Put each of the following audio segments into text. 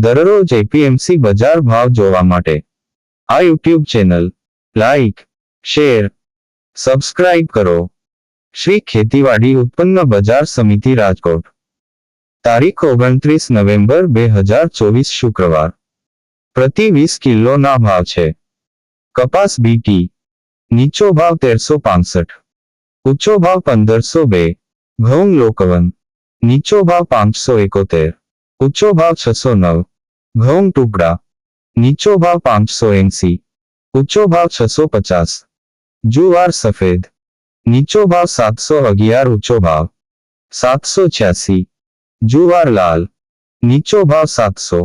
દરરોજ એપીએમસી બજાર ભાવ જોવા માટે. આ YouTube channel, like, share, subscribe કરો. શ્રી ખેતીવાડી ઉત્પન્ન બજાર સમિતિ રાજકોટ. તારીખ ઓગણત્રીસ નવેમ્બર બે હજાર ચોવીસ શુક્રવાર. પ્રતિ વીસ કિલોના ભાવ છે. કપાસ બીટી નીચો ભાવ તેરસો પાંસઠ. ઊંચો ભાવ પંદરસો બે. ઘઉં લોકવન, નીચો ભાવ પાંચસો એકોતેર. ઊંચો ભાવ છસો નવ. ઘઉં ટુકડા નીચો ભાવ પાંચસો એંસી ઊંચો ભાવ છસો પચાસ જુવાર સફેદ નીચો ભાવ સાતસો અગિયાર ઊંચો ભાવ સાતસો છ્યાસી જુવાર લાલ નીચો ભાવ સાતસો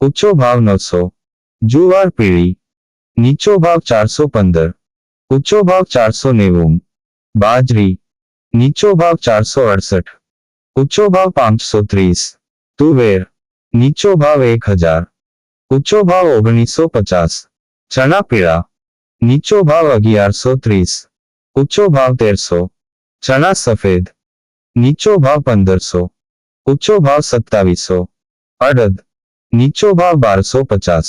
ઊંચો ભાવ નવસો જુવાર પીળી નીચો ભાવ ચારસો પંદર ઊંચો ભાવ ચારસો નેવું બાજરી નીચો ભાવ ચારસો અડસઠ ઊંચો ભાવ પાંચસો ત્રીસ તુવેર નીચો ભાવ એક હજાર ઊંચો ભાવ ઓગણીસો પચાસ ચણા પીળા નીચો ભાવ અગિયારસો ત્રીસ ઊંચો ભાવ તેરસો ચણા સફેદ નીચો ભાવ પંદરસો ઊંચો ભાવ સત્તાવીસો અડદ નીચો ભાવ બારસો પચાસ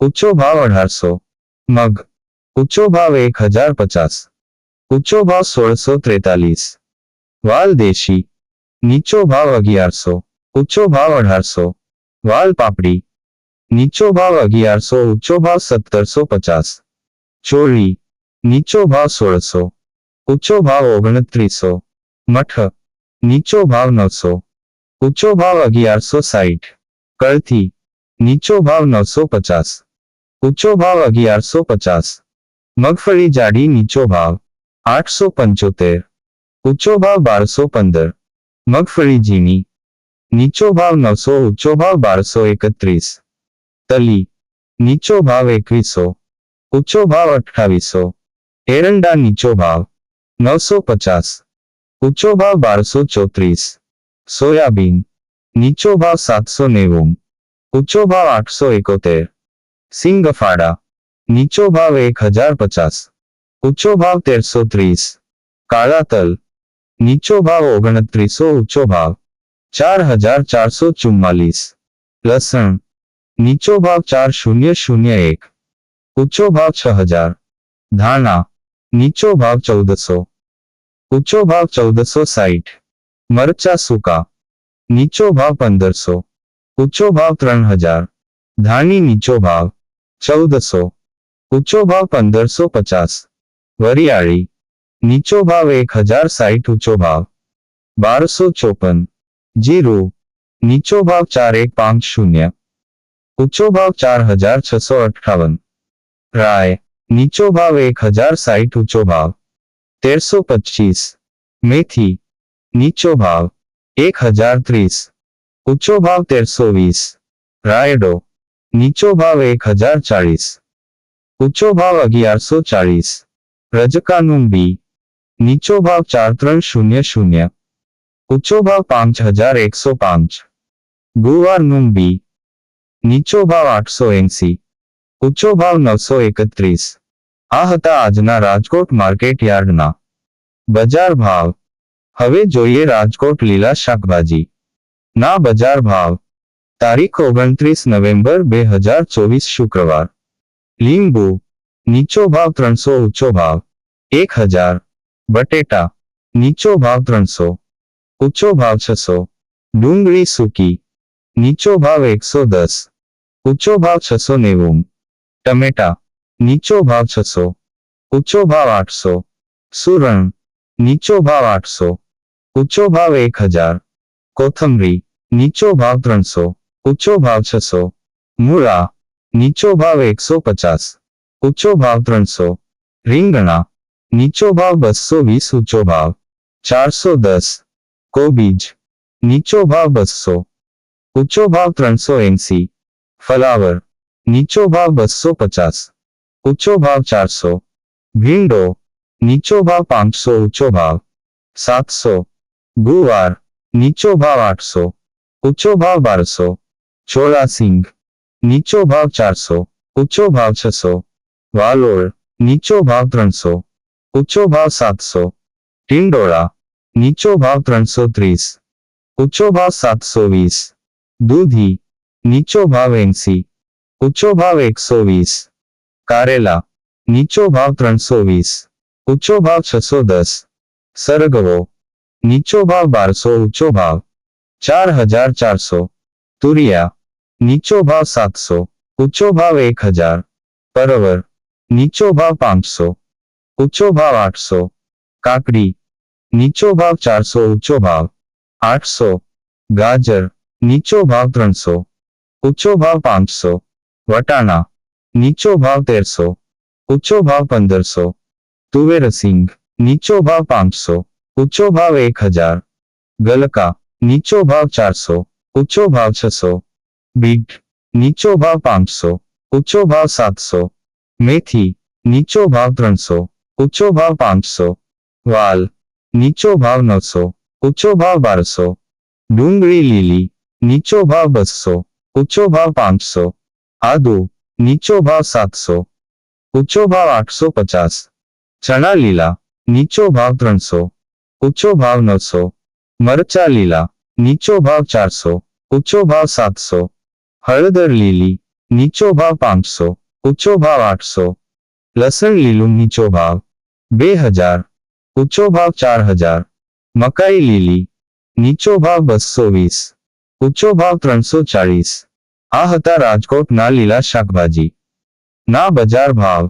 ઊંચો ભાવ અઢારસો મગ ઊંચો ભાવ એક હજાર પચાસ ઊંચો ભાવ સોળસો ત્રેતાલીસ વાલ દેશી નીચો ભાવ અગિયારસો ઊંચો ભાવ અઢારસો વાલ પાપડી નીચો ભાવ અગિયારસો ઊંચો ભાવ સત્તરસો પચાસ ચોળી નીચો ભાવ સોળસો ઊંચો ભાવ ઓગણત્રીસો મઠ નીચો ભાવ નવસો ઊંચો ભાવ અગિયારસો સાઠ કળથી નીચો ભાવ નવસો પચાસ ઊંચો ભાવ અગિયારસો પચાસ મગફળી જાડી નીચો ભાવ આઠસો પંચોતેર ઊંચો ભાવ બારસો પંદર મગફળી ઝીણી નીચો ભાવ નવસો ઊંચો ભાવ બારસો એકત્રીસ તલી નીચો ભાવ એકવીસો ઊંચો ભાવ અઠ્ઠાવીસો એરંડા નીચો ભાવ નવસો પચાસ ઊંચો ભાવ બારસો ચોત્રીસ સોયાબીન નીચો ભાવ સાતસો નેવું ઊંચો ભાવ આઠસો એકોતેર સિંગફાડા નીચો ભાવ એક હજાર પચાસ ઊંચો ભાવ તેરસો ત્રીસ કાળા તલ નીચો ભાવ ઓગણત્રીસો ઊંચો ભાવ ચાર હજાર ચારસો ચુમ્માલીસ લસણ નીચો ભાવ ચાર શૂન્ય શૂન્ય એક ઊંચો ભાવ છ હજાર ધાણા નીચો ભાવ ચૌદસો ઊંચો ભાવ ચૌદસો સાઠ મરચા સૂકા નીચો ભાવ પંદરસો ઊંચો ભાવ ત્રણ હજાર ધાણી નીચો ભાવ ચૌદસો ઊંચો ભાવ પંદરસો પચાસ વરિયાળી નીચો ભાવ એક હજાર સાઠ ઊંચો ભાવ બારસો ચોપન જીરું નીચો ભાવ ચાર એક પાંચ શૂન્ય ઊંચો ભાવ ચાર હજાર છસો અઠ્ઠાવન રાય નીચો ભાવ એક હજાર સાઠ ઊંચો ભાવ તેરસો પચીસ મેથી નીચો ભાવ એક હજાર ત્રીસ ઊંચો ભાવ તેરસો વીસ રાયડો નીચો ભાવ એક હજાર ચાળીસ ઊંચો ભાવ અગિયારસો ચાળીસ રજકાનું બી નીચો ભાવ ચાર ત્રણ શૂન્ય શૂન્ય ઊંચો ભાવ પાંચ હજાર એકસો પાંચ. ગુવારનું બી. નીચો ભાવ આઠસો એંસી. ઊંચો ભાવ નવસો એકત્રીસ. આ હતા આજના રાજકોટ માર્કેટ યાર્ડના. બજાર ભાવ. હવે જોઈએ રાજકોટ લીલા શાકભાજી. ના બજાર ભાવ. તારીખ ઓગણત્રીસ નવેમ્બર બે હજાર ચોવીસ શુક્રવાર. લીંબુ. નીચો ભાવ ત્રણસો ઊંચો ભાવ એક હજાર. બટેટા. નીચો ભાવ ત્રણસો. ઊંચો ભાવ છસો ડુંગળી સૂકી નીચો ભાવ એકસો દસ ઊંચો ભાવ છસો નેવું ટમેટા નીચો ભાવ છસો ઊંચો ભાવ આઠસો સુરણ નીચો ભાવ આઠસો ઊંચો ભાવ એક હજાર કોથમરી નીચો ભાવ ત્રણસો ઊંચો ભાવ છસો મૂળા નીચો ભાવ એકસો પચાસ ઊંચો ભાવ ત્રણસો રીંગણા નીચો ભાવ બસો વીસ ઊંચો ભાવ ચારસો દસ કોબીજ નીચો ભાવ બસો ઊંચો ભાવ ત્રણસો એંસી ફલાવર નીચો ભાવ બસો પચાસ ઊંચો ભાવ ચારસો ભીંડો નીચો ભાવ પાંચસો ઊંચો ભાવ સાતસો ગુવાર નીચો ભાવ આઠસો ઊંચો ભાવ બારસો ચોળાસિંગ નીચો ભાવ ચારસો ઊંચો ભાવ છસો વાલોળ નીચો ભાવ ત્રણસો ઊંચો ભાવ સાતસો ટિંડોળા નીચો ભાવ ત્રણસો ત્રીસ ઊંચો ભાવ સાતસો વીસ દૂધી નીચો ભાવ એંસી ઊંચો ભાવ એકસો વીસ કારેલા નીચો ભાવ ત્રણસો વીસ ઊંચો ભાવ છસો દસ સરગવો નીચો ભાવ બારસો ઊંચો ભાવ ચાર હજાર ચારસો તુરિયા નીચો ભાવ સાતસો ઊંચો ભાવ એક હજાર પરવર નીચો ભાવ પાંચસો ઊંચો ભાવ આઠસો કાકડી નીચો ભાવ ચારસો ઊંચો ભાવ આઠસો ગાજર નીચો ભાવ ત્રણસો ઊંચો ભાવ પાંચસો વટાણા નીચો ભાવ તેરસો ઊંચો ભાવ પંદરસો તુવેર સિંગ નીચો ભાવ પાંચસો ઊંચો ભાવ એક હજાર ગલકા નીચો ભાવ ચારસો ઊંચો ભાવ છસો બીટ નીચો ભાવ પાંચસો ઊંચો ભાવ સાતસો મેથી નીચો ભાવ ત્રણસો ઊંચો ભાવ પાંચસો વાલ નીચો ભાવ નવસો ઊંચો ભાવ બારસો ડુંગળી લીલી નીચો ભાવ બસો ઊંચો ભાવ પાંચસો આદુ નીચો ભાવ સાતસો ઊંચો ભાવ આઠસો પચાસ ચણા લીલા નીચો ભાવ ત્રણસો ઊંચો ભાવ નવસો મરચા લીલા નીચો ભાવ ચારસો ઊંચો ભાવ સાતસો હળદર લીલી નીચો ભાવ પાંચસો ઊંચો ભાવ આઠસો લસણ લીલું નીચો ભાવ બે હજાર ઊંચો ભાવ ચાર હજાર. મકાઈ લીલી. નીચો ભાવ બસો વીસ. ઊંચો ભાવ ત્રણસો ચાળીસ. આ હતા રાજકોટના લીલા શાકભાજી. ના બજાર ભાવ.